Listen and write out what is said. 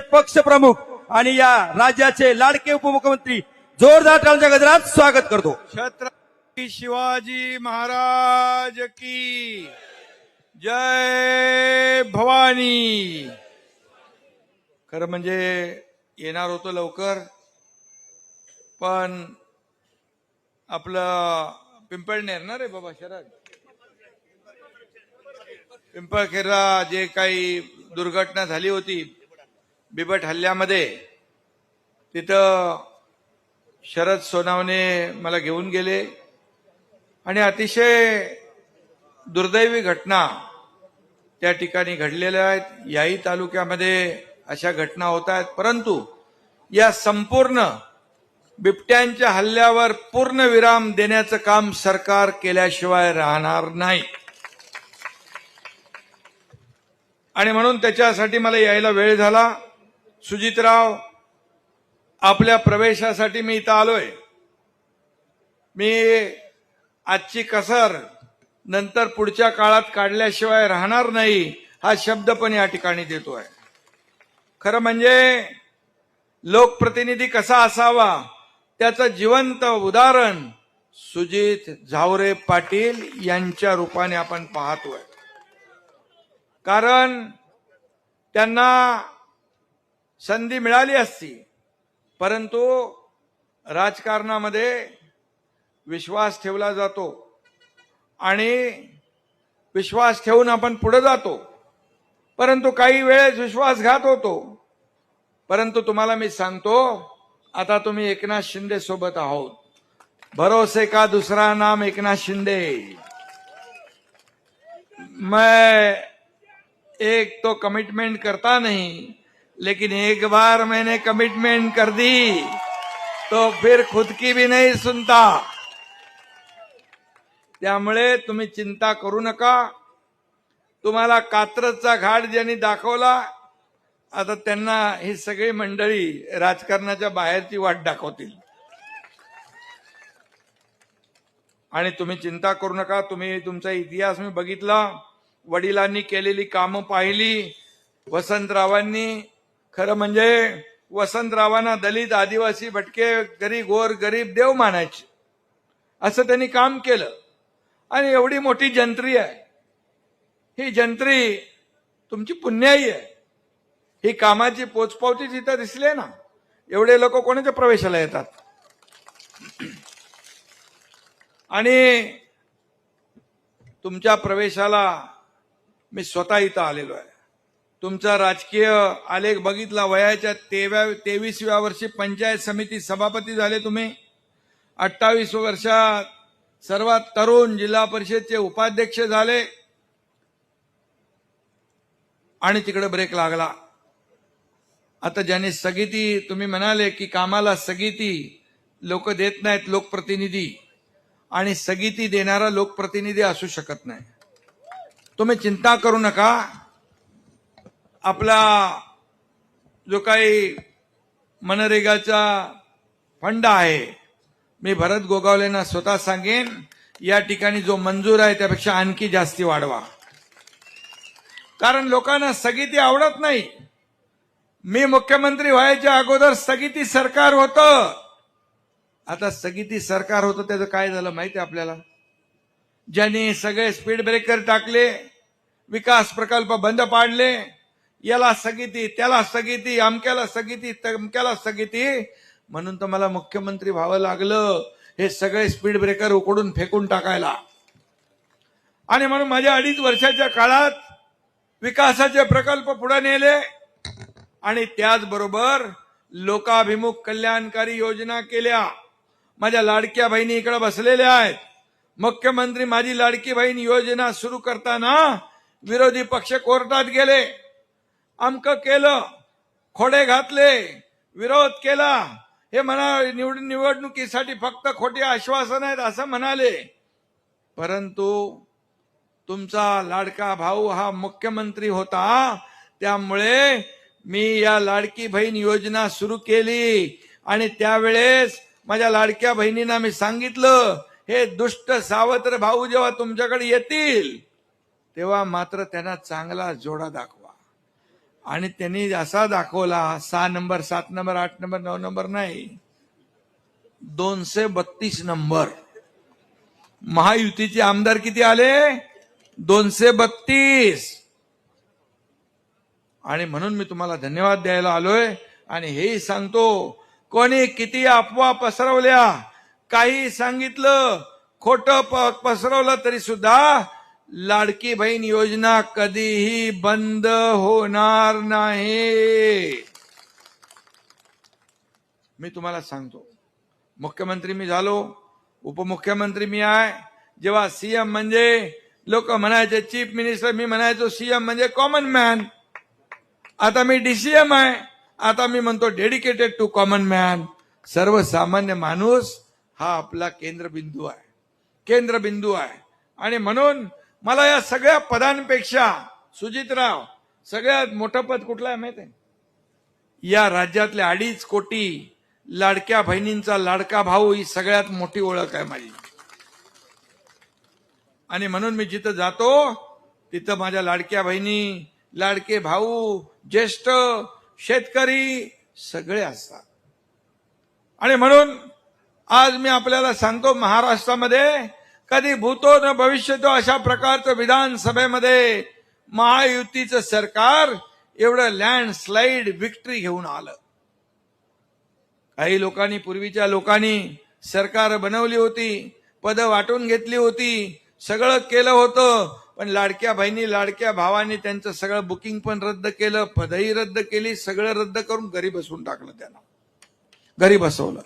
पक्ष प्रमुख आणि या राज्याचे लाडके उपमुख्यमंत्री जोरदार टाळ्यांच्या गजरात स्वागत करतो. छत्रपती शिवाजी महाराज की जय भवानी. खरं म्हणजे येणार होतं लवकर पण आपलं पिंपळनेर ना रे बाबा शरद? पिंपळखेरला जे काही दुर्घटना झाली होती बिबट हल्ल्यामध्ये तिथं शरद सोनावणे मला घेऊन गेले. आणि अतिशय दुर्दैवी घटना त्या ठिकाणी घडलेल्या आहेत. याही तालुक्यामध्ये अशा घटना होत आहेत. परंतु या संपूर्ण बिबट्यांच्या हल्ल्यावर पूर्ण विराम देण्याचं काम सरकार केल्याशिवाय राहणार नाही. आणि म्हणून त्याच्यासाठी मला यायला वेळ झाला. सुजितराव आपल्या प्रवेशासाठी मी इथं आलोय. मी आजची कसर नंतर पुढच्या काळात काढल्याशिवाय राहणार नाही हा शब्द पण या ठिकाणी देतोय. खरं म्हणजे लोकप्रतिनिधी कसा असावा त्याचं जिवंत उदाहरण सुजित झावरे पाटील यांच्या रूपाने आपण पाहतोय. कारण त्यांना संधी मिळाली असती परंतु राजकारणामध्ये विश्वास ठेवला जातो आणि विश्वास ठेवून आपण पुढे जातो. परंतु काही वेळेस विश्वासघात होतो. परंतु तुम्हाला मी सांगतो आता तुम्ही एकनाथ शिंदे सोबत आहोत. भरोसे का दुसरा नाम एकनाथ शिंदे? मैं एक तो कमिटमेंट करता नहीं लेकिन एक बार मैंने कमिटमेंट कर दी तो फिर खुद की भी नहीं सुनता। त्यामुळे तुम्ही चिंता करू नका। तुम्हाला कात्रजचा घाट ज्यांनी दाखवला आता त्यांना ही सगळी मंडळी राजकारणाच्या बाहेरची वाट दाखवतील. आणि तुम्ही चिंता करू नका तुम्ही तुमचा इतिहास मी बघितला वडिलांनी केलेली कामं पाहिली वसंतरावांनी खरं म्हणजे वसंतरावांना दलित आदिवासी भटके गरीब गोर गरीब देव मानायचे. असं त्यांनी काम केलं. आणि एवढी मोठी जंत्री आहे. ही जंत्री तुमची पुण्याई आहे. ही कामाची पोचपावती जिथं दिसली ना एवढे लोक कोणाच्या प्रवेशाला येतात? आणि तुमच्या प्रवेशाला मी स्वतः इथं आलेलो आहे. तुमचा राजकीय आलेख बघितला वयाच्या तेव्या तेवीसव्या वर्षी पंचायत समिती सभापती झाले तुम्ही. अठ्ठावीस वर्षात सर्वात तरुण जिल्हा परिषदचे उपाध्यक्ष झाले. आणि तिकडे ब्रेक लागला. आता ज्याने स्थगिती तुम्ही म्हणाले की कामाला स्थगिती लोक देत नाहीत लोकप्रतिनिधी. आणि स्थगिती देणारा लोकप्रतिनिधी असू शकत नाही. तुम्ही चिंता करू नका. आपला जो काही मनरेगाचा फंड आहे मी भरत गोगावलेंना स्वतः सांगेन या ठिकाणी जो मंजूर आहे त्यापेक्षा आणखी जास्ती वाढवा. कारण लोकांना स्थगिती आवडत नाही. मी मुख्यमंत्री व्हायच्या अगोदर स्थगिती सरकार होतं. आता स्थगिती सरकार होतं त्याचं काय झालं माहिती आहे आपल्याला? ज्यांनी सगळे स्पीड ब्रेकर टाकले विकास प्रकल्प बंद पाडले याला स्थगिती त्याला स्थगिती अमक्याला स्थगिती तमक्याला स्थगिती. म्हणून तर मला मुख्यमंत्री व्हावं लागलं. हे सगळे स्पीड ब्रेकर उकडून फेकून टाकायला. आणि म्हणून माझ्या अडीच वर्षाच्या काळात विकासाचे प्रकल्प पुढे नेले. आणि त्याचबरोबर लोकाभिमुख कल्याणकारी योजना केल्या. माझ्या लाडक्या बहिणी इकडे बसलेल्या आहेत. मुख्यमंत्री माझी लाडकी बहीण योजना सुरू करताना विरोधी पक्ष कोर्टात गेले. अमक केलं खोडे घातले विरोध केला. हे म्हणा निवड निवडणुकीसाठी फक्त खोटी आश्वासन आहेत असं म्हणाले. परंतु तुमचा लाडका भाऊ हा मुख्यमंत्री होता त्यामुळे मी या लाडकी बहीण योजना सुरू केली. आणि त्यावेळेस माझ्या लाडक्या बहिणींना मी सांगितलं हे दुष्ट सावत्र भाऊ जेव्हा तुमच्याकडे येतील तेव्हा मात्र त्यांना चांगला जोडा दाखवा. आणि त्यांनी असा दाखवला सहा नंबर सात नंबर आठ नंबर नऊ नंबर नाही. दोनशे बत्तीस नंबर. महायुतीचे आमदार किती आले? दोनशे बत्तीस. आणि म्हणून मी तुम्हाला धन्यवाद द्यायला आलोय आणि हेही सांगतो कोणी किती अफवा पसरवल्या काही सांगितलं खोट पसरवलं तरी सुद्धा लाडकी बहीण योजना कधीही बंद होणार नाही. मी तुम्हाला सांगतो. मुख्यमंत्री मी झालो उपमुख्यमंत्री मी आहे. जेव्हा सीएम म्हणजे लोक म्हणायचे चीफ मिनिस्टर मी म्हणायचो सीएम म्हणजे कॉमन मॅन आता मी डीसीएम आहे. आता मी म्हणतो डेडिकेटेड टू कॉमन मॅन सर्वसामान्य माणूस हा आपला केंद्रबिंदू आहे. केंद्रबिंदू आहे. आणि म्हणून मला या सगळ्या पदांपेक्षा सुजितराव सगळ्यात मोठं पद कुठलं आहे माहिती आहे? या राज्यातल्या अडीच कोटी लाडक्या बहिणींचा लाडका भाऊ ही सगळ्यात मोठी ओळख आहे माझी. आणि म्हणून मी जिथं जातो तिथं माझ्या लाडक्या बहिणी लाडके भाऊ ज्येष्ठ शेतकरी सगळे असतात. आणि म्हणून आज मी आपल्याला सांगतो महाराष्ट्रामध्ये कधी भूतो न भविष्यतो अशा प्रकारचं विधानसभेमध्ये महायुतीचं सरकार एवढं लँडस्लाईड विक्ट्री घेऊन आलं. काही लोकांनी पूर्वीच्या लोकांनी सरकार बनवली होती पद वाटून घेतली होती सगळं केलं होतं पण लाडक्या बहिणी लाडक्या भावानी त्यांचं सगळं बुकिंग पण रद्द केलं पदही रद्द केली सगळं रद्द करून घरी बसवून टाकलं त्यांना. घरी बसवलं.